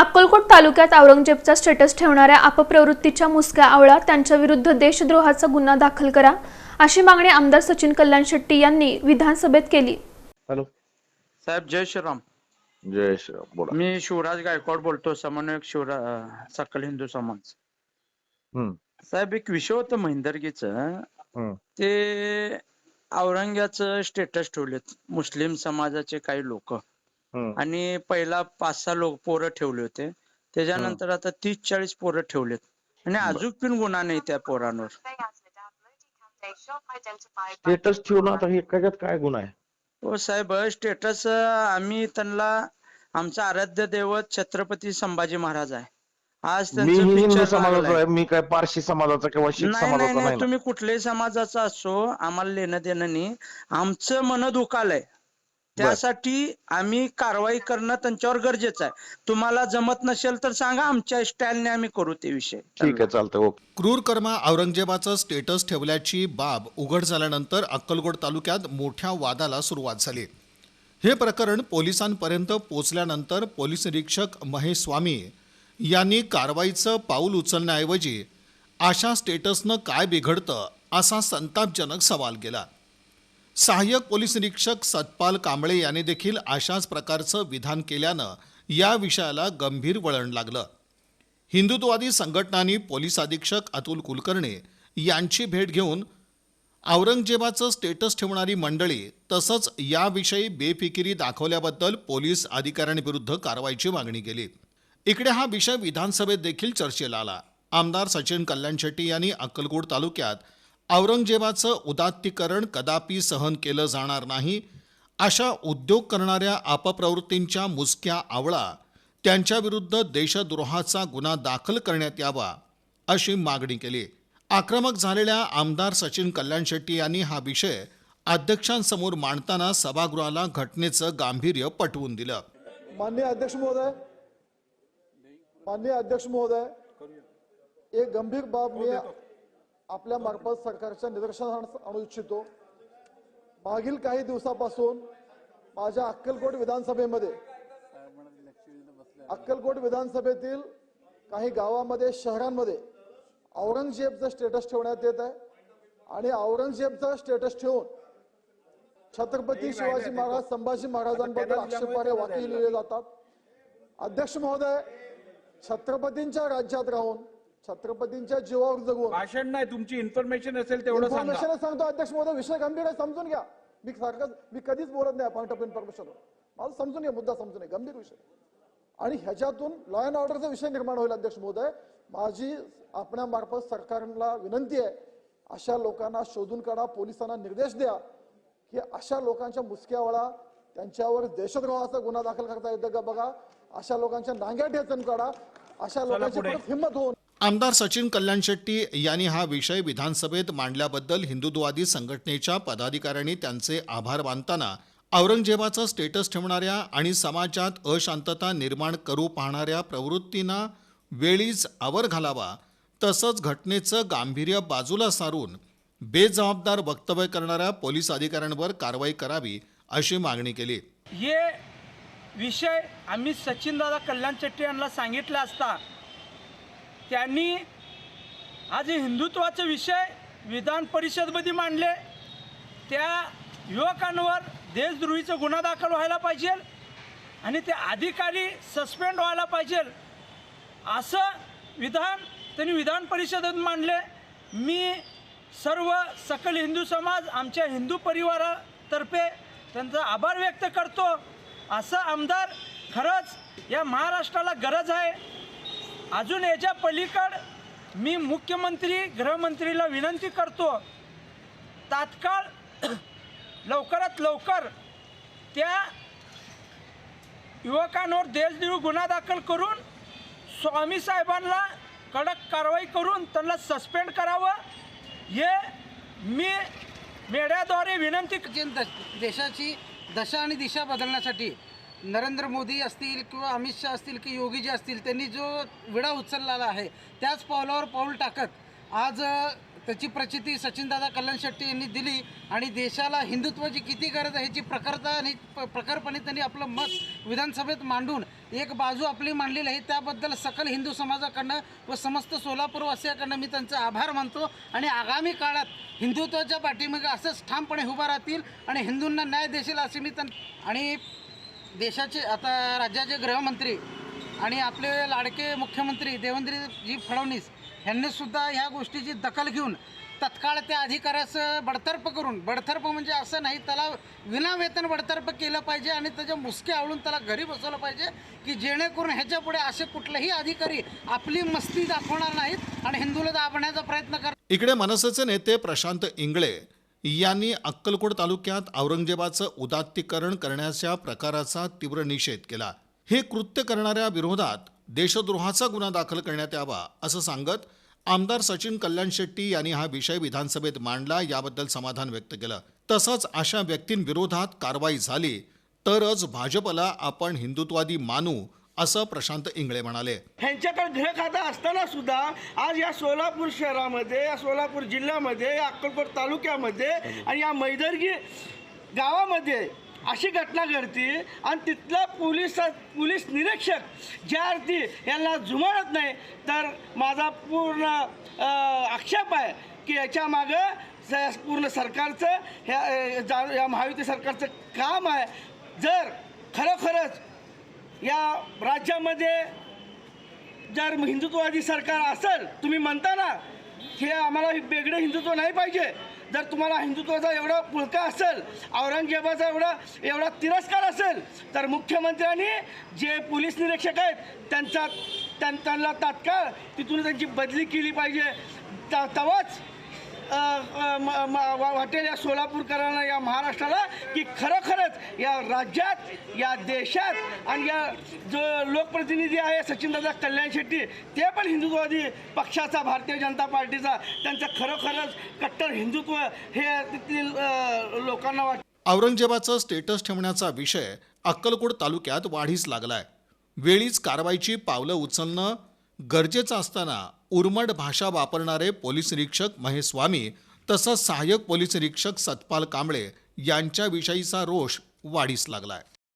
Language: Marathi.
अक्कलकोट तालुक्यात औरंगजेबचा स्टेटस ठेवणाऱ्या अपप्रवृत्तीच्या मुसक्या आवळा त्यांच्या विरुद्ध देशद्रोहाचा गुन्हा दाखल करा अशी मागणी आमदार सचिन कल्याण शेट्टी यांनी विधानसभेत केली. हॅलो. साहेब जय श्रीराम. जय श्रीराम बोला. मी शिवराज गायकवाड बोलतो समन्वयक शिवरा अं, सकल हिंदू समाज. हम्म. साहेब एक विषय होतं महिंदरगीच. हम्म. ते औरंग्याचं स्टेटस ठेवलेत मुस्लिम समाजाचे काही लोक. हम्म आणि पहिला पाच सहा लोक पोरं ठेवले होते. त्याच्यानंतर आता तीस चाळीस पोरं ठेवलेत. आणि अजून पण गुन्हा नाही त्या पोरांवर. स्टेटस ठेवून आता हे त्याच्यात काय गुन्हा आहे? हो साहेब स्टेटस आम्ही त्यांना आमचं आराध्य दैवत छत्रपती संभाजी महाराज आहे. आज मी त्यांचं हिंदू picture समाजाचा लागलंय. आहे. मी काय पारशी समाजाचा किंवा शीख नाही नाही समाजाचा नाही. नाही ना. तुम्ही कुठल्याही समाजाचा असो आम्हाला लेणं देणं नाही. आमचं मन दुखालय. त्यासाठी आम्ही कारवाई करणं त्यांच्यावर गरजेचं आहे. तुम्हाला जमत नसेल तर सांगा आमच्या स्टाईलने आम्ही करू ते विषय. ठीक आहे चालतंय ओके. क्रूर कर्मा औरंगजेबाचं स्टेटस ठेवल्याची बाब उघड झाल्यानंतर अक्कलकोट तालुक्यात मोठ्या वादाला सुरुवात झाली. हे प्रकरण पोलिसांपर्यंत पोचल्यानंतर पोलीस निरीक्षक महेश स्वामी यांनी कारवाईचं पाऊल उचलण्याऐवजी अशा स्टेटसनं काय बिघडतं असा संतापजनक सवाल केला. सहाय्यक पोलीस निरीक्षक सतपाल कांबळे यांनी देखील अशाच प्रकारचं विधान केल्यानं या विषयाला गंभीर वळण लागलं. हिंदुत्ववादी संघटनांनी पोलीस अधीक्षक अतुल कुलकर्णी यांची भेट घेऊन औरंगजेबाचं स्टेटस ठेवणारी मंडळी तसंच याविषयी बेफिकिरी दाखवल्याबद्दल पोलीस अधिकाऱ्यांविरुद्ध कारवाईची मागणी केली. इकडे हा विषय विधानसभेत देखील चर्चेला आला. आमदार सचिन कल्याण शेट्टी यांनी अक्कलकोट तालुक्यात औरंगजेबाचं उदात्तीकरण कदापि सहन केलं जाणार नाही. अशा उद्योग करणाऱ्या अपप्रवृत्तींच्या मुसक्या आवळा त्यांच्याविरुद्ध देशद्रोहाचा गुन्हा दाखल करण्यात यावा अशी मागणी केली. आक्रमक झालेल्या आमदार सचिन कल्याण शेट्टी यांनी हा विषय अध्यक्षांसमोर मांडताना सभागृहाला घटनेचं गांभीर्य पटवून दिलं. माननीय अध्यक्ष महोदय माननीय अध्यक्ष महोदय एक गंभीर बाब मी आपल्या मार्फत सरकारच्या निदर्शनास आणू इच्छितो. मागील काही दिवसापासून माझ्या अक्कलकोट विधानसभेमध्ये अक्कलकोट विधानसभेतील काही गावामध्ये शहरांमध्ये औरंगजेबचं स्टेटस ठेवण्यात येत आहे. आणि औरंगजेबचं स्टेटस ठेवून छत्रपती शिवाजी महाराज संभाजी महाराजांबद्दल आक्षेपार्ह वाक्य लिहिले जातात. अध्यक्ष महोदय छत्रपतींच्या राज्यात राहून छत्रपतींच्या जीवावर जगून भाषण नाही तुमची इन्फॉर्मेशन असेल तेवढं सांगा. इन्फॉर्मेशन सांगतो अध्यक्ष महोदय. विषय गंभीर आहे समजून घ्या. मी सारखं मी कधीच बोलत नाही पॉईंट ऑफ इन्फॉर्मेशन माझं समजून घ्या मुद्दा समजून घ्या. गंभीर विषय. आणि ह्याच्यातून लॉ अँड ऑर्डरचा विषय निर्माण होईल अध्यक्ष महोदय. माझी आपणामार्फत सरकारला विनंती आहे अशा लोकांना शोधून काढा पोलिसांना निर्देश द्या की अशा लोकांच्या मुसक्यावळा त्यांच्यावर देशद्रोहाचा गुन्हा दाखल करता येतं का बघा. अशा लोकांच्या नांग्या ठेचून काढा. अशा लोकांची परत हिंमत होऊन आमदार सचिन कल्याण शेट्टी यांनी हा विषय विधानसभेत मांडल्याबद्दल हिंदुत्ववादी संघटनेच्या पदाधिकाऱ्यांनी त्यांचे आभार मानताना औरंगजेबाचं स्टेटस ठेवणाऱ्या आणि समाजात अशांतता निर्माण करू पाहणाऱ्या प्रवृत्तींना वेळीच आवर घालावा तसंच घटनेचं गांभीर्य बाजूला सारून बेजबाबदार वक्तव्य करणाऱ्या पोलीस अधिकाऱ्यांवर कारवाई करावी अशी मागणी केली. हे विषय आम्ही सचिनदादा कल्याण शेट्टी यांना सांगितला असता त्यांनी आज हिंदुत्वाचे विषय विधान परिषदमध्ये मांडले. त्या युवकांवर देशद्रोहीचा गुन्हा दाखल व्हायला पाहिजे आणि ते अधिकारी सस्पेंड व्हायला पाहिजे. असं विधान त्यांनी विधान परिषदेत मांडले. मी सर्व सकल हिंदू समाज आमच्या हिंदू परिवारातर्फे त्यांचा आभार व्यक्त करतो. असं आमदार खरंच या महाराष्ट्राला गरज आहे. अजून याच्या पलीकड मी मुख्यमंत्री गृहमंत्रीला विनंती करतो तात्काळ लवकरात लवकर त्या युवकांवर देशद्रोही गुन्हा दाखल करून स्वामी साहेबांना कडक कारवाई करून त्यांना सस्पेंड करावं. हे मी मेढ्याद्वारे विनंती द- देशाची दशा आणि दिशा बदलण्यासाठी नरेंद्र मोदी असतील किंवा अमित शहा असतील की योगीजी असतील त्यांनी जो विडा उचललेला आहे त्याच पावलावर पाऊल टाकत आज त्याची प्रचिती सचिनदादा कल्याण शेट्टी यांनी दिली आणि देशाला हिंदुत्वाची किती गरज आहे ह्याची प्रखरता आणि प- प्रखरपणे त्यांनी आपलं मत विधानसभेत मांडून एक बाजू आपली मांडलेली आहे. त्याबद्दल सकल हिंदू समाजाकडनं व समस्त सोलापूरवासियाकडनं मी त्यांचे आभार मानतो आणि आगामी काळात हिंदुत्वाच्या पाठीमागे असंच ठामपणे उभा राहतील आणि हिंदूंना न्याय देशील असे मी त्यां आणि देशाचे आता राज्याचे गृहमंत्री आणि आपले लाडके मुख्यमंत्री देवेंद्रजी फडणवीस यांनीसुद्धा ह्या गोष्टीची दखल घेऊन तत्काळ त्या अधिकाऱ्याचं बडतर्फ करून बडतर्फ म्हणजे असं नाही त्याला विनावेतन बडतर्फ केलं पाहिजे आणि त्याच्या मुसके आवळून त्याला घरी बसवलं पाहिजे की जेणेकरून ह्याच्यापुढे असे कुठलेही अधिकारी आपली मस्ती दाखवणार नाहीत आणि हिंदूला दाबण्याचा प्रयत्न कर इकडे मनसेचे नेते प्रशांत इंगळे यांनी अक्कलकोट तालुक्यात औरंगजेबाचं उदात्तीकरण करण्याच्या प्रकाराचा तीव्र निषेध केला. हे कृत्य करणाऱ्या विरोधात देशद्रोहाचा गुन्हा दाखल करण्यात यावा असं सांगत आमदार सचिन कल्याण शेट्टी यांनी हा विषय विधानसभेत मांडला याबद्दल समाधान व्यक्त केलं. तसंच अशा व्यक्तींविरोधात कारवाई झाली तरच भाजपला आपण हिंदुत्वादी मानू असं प्रशांत इंगळे म्हणाले. ह्यांच्याकडे घर खाता असताना सुद्धा आज या सोलापूर शहरामध्ये या सोलापूर जिल्ह्यामध्ये या अक्कलकोट तालुक्यामध्ये आणि या मैदर्गी गावामध्ये अशी घटना घडती आणि तिथला पोलीस पोलीस निरीक्षक ज्या अर्थी यांना जुमानत नाही तर माझा पूर्ण अ, आक्षेप आहे की याच्या मागं स- पूर्ण सरकारचं ह्या अ, जा- या महायुती सरकारचं काम आहे. जर खरोखरच या राज्यामध्ये जर हिंदुत्ववादी सरकार असेल तुम्ही म्हणता ना हे आम्हाला वेगळं हिंदुत्व नाही पाहिजे. जर तुम्हाला हिंदुत्वाचा एवढा पुळका असेल औरंगजेबाचा एवढा एवढा तिरस्कार असेल तर मुख्यमंत्र्यांनी जे पोलीस निरीक्षक आहेत त्यांचा त्यां- त्यांना तात्काळ तिथून त्यांची बदली केली पाहिजे. त- वाटेल या सोलापूरकरांना या महाराष्ट्राला की खरोखरच या राज्यात या देशात आणि या जो लोकप्रतिनिधी आहे सचिनदादा कल्याण शेट्टी ते पण हिंदुत्ववादी पक्षाचा भारतीय जनता पार्टीचा त्यांचं खरोखरच कट्टर हिंदुत्व हे तिथील लोकांना वाट औरंगजेबाचं स्टेटस ठेवण्याचा विषय अक्कलकोट तालुक्यात वाढीस लागलाय. वेळीच कारवाईची पावलं उचलणं गरजेचं असताना उर्मट भाषा वापरणारे पोलीस निरीक्षक महेश स्वामी तसंच सहाय्यक पोलीस निरीक्षक सतपाल कांबळे यांच्याविषयीचा रोष वाढीस लागलाय.